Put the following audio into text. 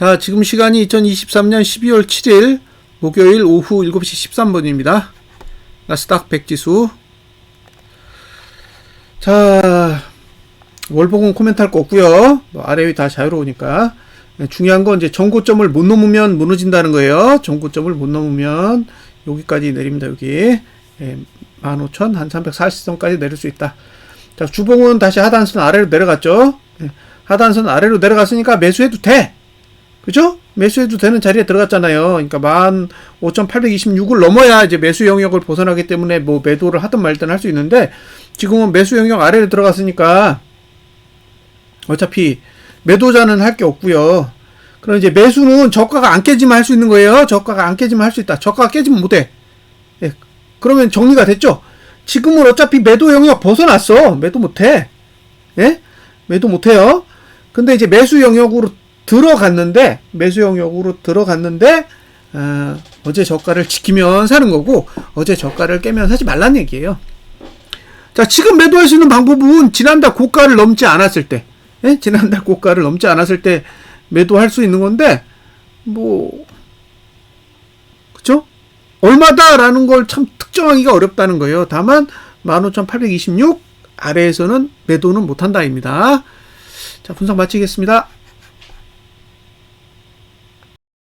자, 지금 시간이 2023년 12월 7일 목요일 오후 7시 13분입니다. 나스닥 100지수. 자, 월봉은 코멘트 할 거 없고요. 뭐 아래 위 다 자유로우니까. 네, 중요한 건 이제 전고점을 못 넘으면 무너진다는 거예요. 전고점을 못 넘으면 여기까지 내립니다. 여기. 예, 15,000, 한 340선까지 내릴 수 있다. 자, 주봉은 다시 하단선 아래로 내려갔죠. 예, 하단선 아래로 내려갔으니까 매수해도 돼. 그죠? 매수해도 되는 자리에 들어갔잖아요. 그러니까 15,826을 넘어야 이제 매수 영역을 벗어나기 때문에 뭐 매도를 하든 말든 할 수 있는데 지금은 매수 영역 아래로 들어갔으니까 어차피 매도자는 할 게 없고요. 그럼 이제 매수는 저가가 안 깨지면 할 수 있는 거예요. 저가가 안 깨지면 할 수 있다. 저가가 깨지면 못 해. 예. 그러면 정리가 됐죠? 지금은 어차피 매도 영역 벗어났어. 매도 못 해. 예? 매도 못 해요. 근데 이제 매수 영역으로 들어갔는데 매수 영역으로 들어갔는데 어, 어제 저가를 지키면 사는 거고 어제 저가를 깨면 사지 말란 얘기예요. 자 지금 매도할 수 있는 방법은 지난달 고가를 넘지 않았을 때, 예? 지난달 고가를 넘지 않았을 때 매도할 수 있는 건데 뭐 그죠? 얼마다라는 걸 참 특정하기가 어렵다는 거예요. 다만 15,826 아래에서는 매도는 못한다입니다. 자 분석 마치겠습니다.